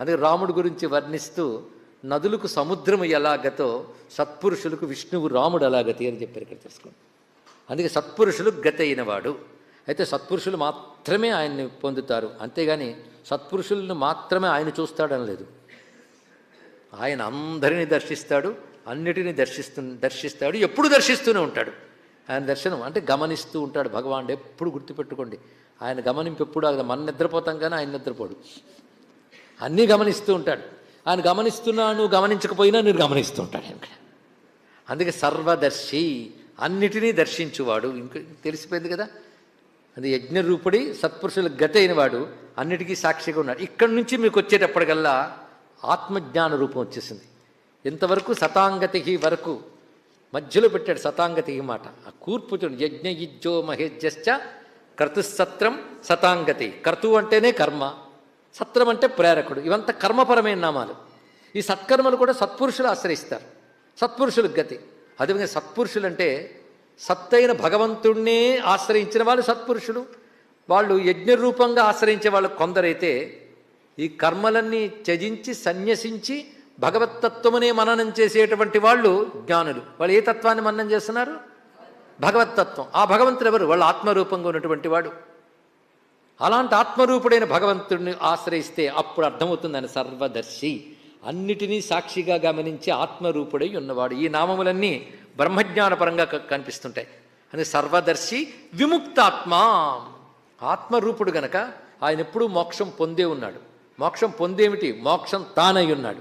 అందుకే రాముడి గురించి వర్ణిస్తూ నదులకు సముద్రము ఎలాగతో సత్పురుషులకు విష్ణువు రాముడు ఎలాగతి అని చెప్పారు ఇక్కడ తెలుసుకోండి. అందుకే సత్పురుషులు గత అయినవాడు అయితే సత్పురుషులు మాత్రమే ఆయన్ని పొందుతారు. అంతేగాని సత్పురుషులను మాత్రమే ఆయన చూస్తాడని లేదు ఆయన అందరినీ దర్శిస్తాడు అన్నిటినీ దర్శిస్తు దర్శిస్తాడు ఎప్పుడు దర్శిస్తూనే ఉంటాడు. ఆయన దర్శనం అంటే గమనిస్తూ ఉంటాడు. భగవానుడు ఎప్పుడు గుర్తుపెట్టుకోండి. ఆయన గమనింపు ఎప్పుడు మన నిద్రపోతాం కానీ ఆయన నిద్రపోడు. అన్నీ గమనిస్తూ ఉంటాడు. ఆయన గమనిస్తున్నా నువ్వు గమనించకపోయినా నేను గమనిస్తూ ఉంటాడు ఆయన అందుకే సర్వదర్శి అన్నిటినీ దర్శించువాడు. ఇంక తెలిసిపోయింది కదా? అది యజ్ఞరూపుడి సత్పురుషుల గతి అయినవాడు అన్నిటికీ సాక్షిగా ఉన్నాడు. ఇక్కడి నుంచి మీకు వచ్చేటప్పటికల్లా ఆత్మజ్ఞాన రూపం వచ్చేసింది. ఇంతవరకు సతాంగతికి వరకు మధ్యలో పెట్టాడు సతాంగతికి మాట. ఆ కూర్పుతుడు యజ్ఞ యుజ్జో మహేజ్యశ్చ కర్తుసత్రం సతాంగతి. కర్తు అంటేనే కర్మ. సత్రం అంటే ప్రేరకుడు. ఇవంతా కర్మపరమైన నామాలు. ఈ సత్కర్మలు కూడా సత్పురుషులు ఆశ్రయిస్తారు. సత్పురుషులకు గతి. అదేవిధంగా సత్పురుషులు అంటే సత్తైన భగవంతుణ్ణే ఆశ్రయించిన వాళ్ళు సత్పురుషులు. వాళ్ళు యజ్ఞరూపంగా ఆశ్రయించే వాళ్ళు కొందరైతే ఈ కర్మలన్నీ త్యజించి సన్యసించి భగవత్తత్వమునే మననం చేసేటువంటి వాళ్ళు జ్ఞానులు. వాళ్ళు ఏ తత్వాన్ని మననం చేస్తున్నారు? భగవత్తత్వం. ఆ భగవంతుడు ఎవరు? వాళ్ళు ఆత్మరూపంగా ఉన్నటువంటి వాడు. అలాంటి ఆత్మరూపుడైన భగవంతుడిని ఆశ్రయిస్తే అప్పుడు అర్థమవుతుందని సర్వదర్శి. అన్నిటినీ సాక్షిగా గమనించి ఆత్మరూపుడై ఉన్నవాడు. ఈ నామములన్నీ బ్రహ్మజ్ఞానపరంగా క- కనిపిస్తుంటాయి. అని సర్వదర్శి విముక్తాత్మ. ఆత్మరూపుడు గనక ఆయన ఎప్పుడూ మోక్షం పొందే ఉన్నాడు. మోక్షం పొందేమిటి? మోక్షం తానై ఉన్నాడు.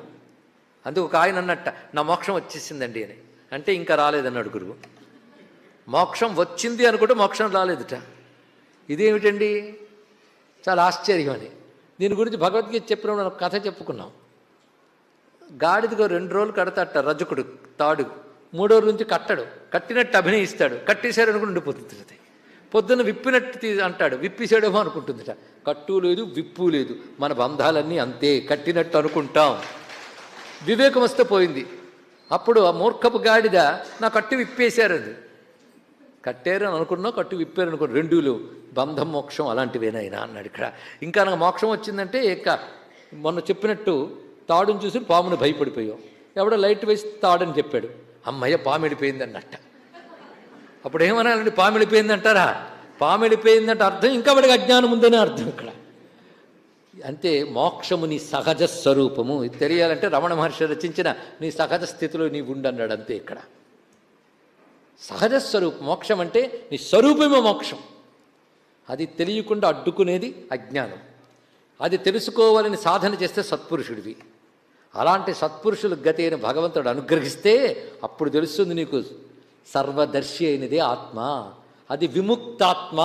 అందుకు ఒక ఆయన అన్నట్ట నా మోక్షం వచ్చేసిందండి అని. అంటే ఇంకా రాలేదన్నాడు గురువు. మోక్షం వచ్చింది అనుకుంటే మోక్షం రాలేదుట. ఇదేమిటండి? చాలా ఆశ్చర్యం అని దీని గురించి భగవద్గీత చెప్పినప్పుడు మనం కథ చెప్పుకున్నాం. గాడిదిగో రెండు రోజులు కడతాట రజకుడు తాడు. మూడో రోజు నుంచి కట్టడు. కట్టినట్టు అభినయిస్తాడు. కట్టేశాడు అనుకుని ఉండిపోతుంది పొద్దున్న విప్పినట్టు తీ- అంటాడు. విప్పిసాడేమో అనుకుంటుందిట. కట్టు లేదు విప్పు లేదు. మన బంధాలన్నీ అంతే. కట్టినట్టు అనుకుంటాం. వివేకం వస్తే పోయింది. అప్పుడు ఆ మూర్ఖపు గాడిద నా కట్టు విప్పేశారు అది కట్టారు అని అనుకున్నా కట్టు విప్పారు అనుకో రెండు లేవు. బంధం మోక్షం అలాంటివేనైనా అన్నాడు ఇక్కడ. ఇంకా నాకు మోక్షం వచ్చిందంటే ఇక మొన్న చెప్పినట్టు తాడుని చూసి పామును భయపడిపోయాం ఎవడో లైట్ వేసి తాడని చెప్పాడు. అమ్మయ్య పాము వెళ్ళిపోయింది అన్నట్ట అప్పుడు ఏమనాలండి? పాము వెళ్ళిపోయింది అంటారా పాము వెళ్ళిపోయిందంటే అర్థం. ఇంకా వాడికి అజ్ఞానం ఉందనే అర్థం ఇక్కడ. అంతే మోక్షము నీ సహజ స్వరూపము. ఇది తెలియాలంటే రమణ మహర్షి రచించిన నీ సహజ స్థితిలో నీవు ఉండన్నాడు అంతే ఇక్కడ. సహజ స్వరూపం మోక్షం అంటే నీ స్వరూపమే మోక్షం. అది తెలియకుండా అడ్డుకునేది అజ్ఞానం. అది తెలుసుకోవాలని సాధన చేస్తే సత్పురుషుడివి. అలాంటి సత్పురుషులు గతి అయిన భగవంతుడు అనుగ్రహిస్తే అప్పుడు తెలుస్తుంది నీకు సర్వదర్శి అయినదే ఆత్మ. అది విముక్తాత్మ.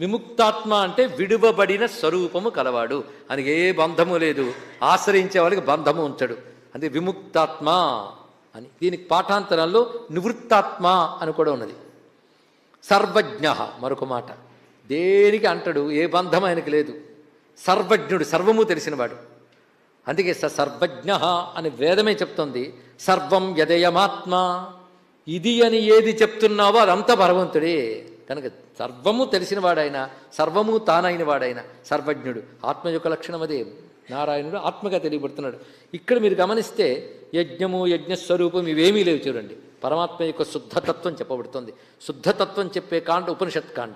విముక్తాత్మ అంటే విడువబడిన స్వరూపము కలవాడు. అని ఏ బంధము లేదు. ఆశ్రయించే వాళ్ళకి బంధము ఉంచడు. అది విముక్తాత్మ. అని. దీనికి పాఠాంతరంలో నివృత్తాత్మ అని కూడా ఉన్నది. సర్వజ్ఞ మరొక మాట. దేనికి అంటాడు? ఏ బంధం ఆయనకి లేదు. సర్వజ్ఞుడు సర్వము తెలిసినవాడు. అందుకే స సర్వజ్ఞ అని వేదమే చెప్తోంది. సర్వం యదయమాత్మ. ఇది అని ఏది చెప్తున్నావో అదంతా భగవంతుడే. కనుక సర్వము తెలిసినవాడైన సర్వము తానైన వాడైన సర్వజ్ఞుడు. ఆత్మ యొక్క లక్షణం అదే నారాయణుడు ఆత్మగా తెలియబడుతున్నాడు. ఇక్కడ మీరు గమనిస్తే యజ్ఞము యజ్ఞస్వరూపం ఇవేమీ లేవు చూడండి. పరమాత్మ యొక్క శుద్ధతత్వం చెప్పబడుతుంది. శుద్ధతత్వం చెప్పే కాండ ఉపనిషత్ కాండ.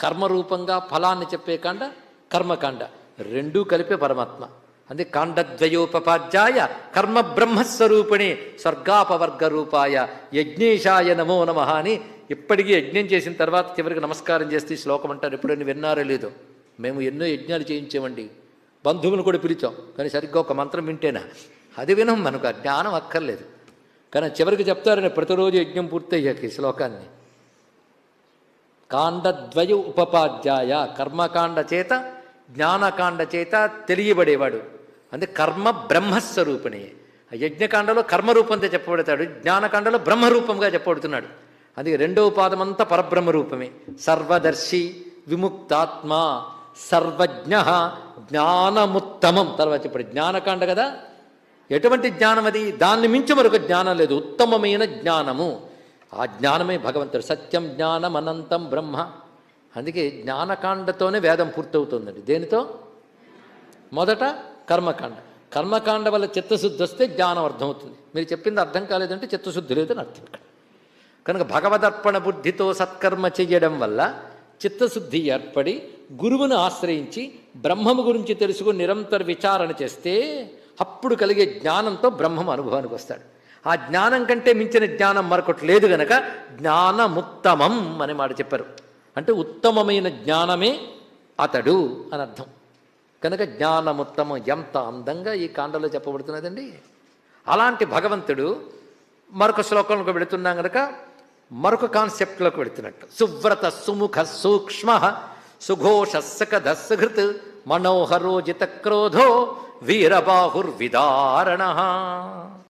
కర్మరూపంగా ఫలాన్ని చెప్పే కాండ కర్మకాండ. రెండూ కలిపే పరమాత్మ. అంటే కాండద్వయోపపాధ్యాయ కర్మ బ్రహ్మస్వరూపిణి స్వర్గాపవర్గ రూపాయ యజ్ఞేశాయ నమో నమ అని ఇప్పటికీ యజ్ఞం చేసిన తర్వాత చివరికి నమస్కారం చేస్తే ఈ శ్లోకం అంటారు. ఎప్పుడైనా విన్నారో లేదో. మేము ఎన్నో యజ్ఞాలు చేయించామండి. బంధువులు కూడా పిలిచాం. కానీ సరిగ్గా ఒక మంత్రం వింటేనా? అది వినం మనకు జ్ఞానం అక్కర్లేదు. కానీ చివరికి చెప్తారని ప్రతిరోజు యజ్ఞం పూర్తయ్యాక ఈ శ్లోకాన్ని. కాండద్వయ ఉపపాధ్యాయ కర్మకాండ చేత జ్ఞానకాండ చేత తెలియబడేవాడు. అంటే కర్మ బ్రహ్మస్వరూపిణి. ఆ యజ్ఞకాండలో కర్మరూపంతో చెప్పబడతాడు జ్ఞానకాండలో బ్రహ్మరూపంగా చెప్పబడుతున్నాడు. అందుకే రెండవ పాదమంతా పరబ్రహ్మ రూపమే సర్వదర్శి విముక్తాత్మ సర్వజ్ఞ జ్ఞానముత్తమం. తర్వాత చెప్పాడు జ్ఞానకాండ కదా ఎటువంటి జ్ఞానం అది? దాన్ని మించి మరొక జ్ఞానం లేదు. ఉత్తమమైన జ్ఞానము. ఆ జ్ఞానమే భగవంతుడు. సత్యం జ్ఞానం అనంతం బ్రహ్మ. అందుకే జ్ఞానకాండతోనే వేదం పూర్తవుతుందండి. దేనితో? మొదట కర్మకాండ. కర్మకాండ వల్ల చిత్తశుద్ధి వస్తే జ్ఞానం అర్థమవుతుంది. మీరు చెప్పింది అర్థం కాలేదంటే చిత్తశుద్ధి లేదని అర్థం ఇక్కడ. కనుక భగవదర్పణ బుద్ధితో సత్కర్మ చెయ్యడం వల్ల చిత్తశుద్ధి ఏర్పడి గురువును ఆశ్రయించి బ్రహ్మము గురించి తెలుసుకుని నిరంతర విచారణ చేస్తే అప్పుడు కలిగే జ్ఞానంతో బ్రహ్మం అనుభవానికి వస్తాడు. ఆ జ్ఞానం కంటే మించిన జ్ఞానం మరొకటి లేదు గనక జ్ఞానముత్తమం అనే మాట చెప్పారు. అంటే ఉత్తమమైన జ్ఞానమే అతడు అని అర్థం. కనుక జ్ఞానముత్తమం ఎంత అందంగా ఈ కాండలో చెప్పబడుతున్నదండి. అలాంటి భగవంతుడు మరొక శ్లోకంలోకి వెళుతున్నాం కనుక మరొక కాన్సెప్ట్లోకి వెళుతున్నట్టు. సువ్రత సుముఖ సూక్ష్మ సుఘోష సకధ సుహృత్ మనోహరోజిత క్రోధో വീരബാഹുർ വിദാരണ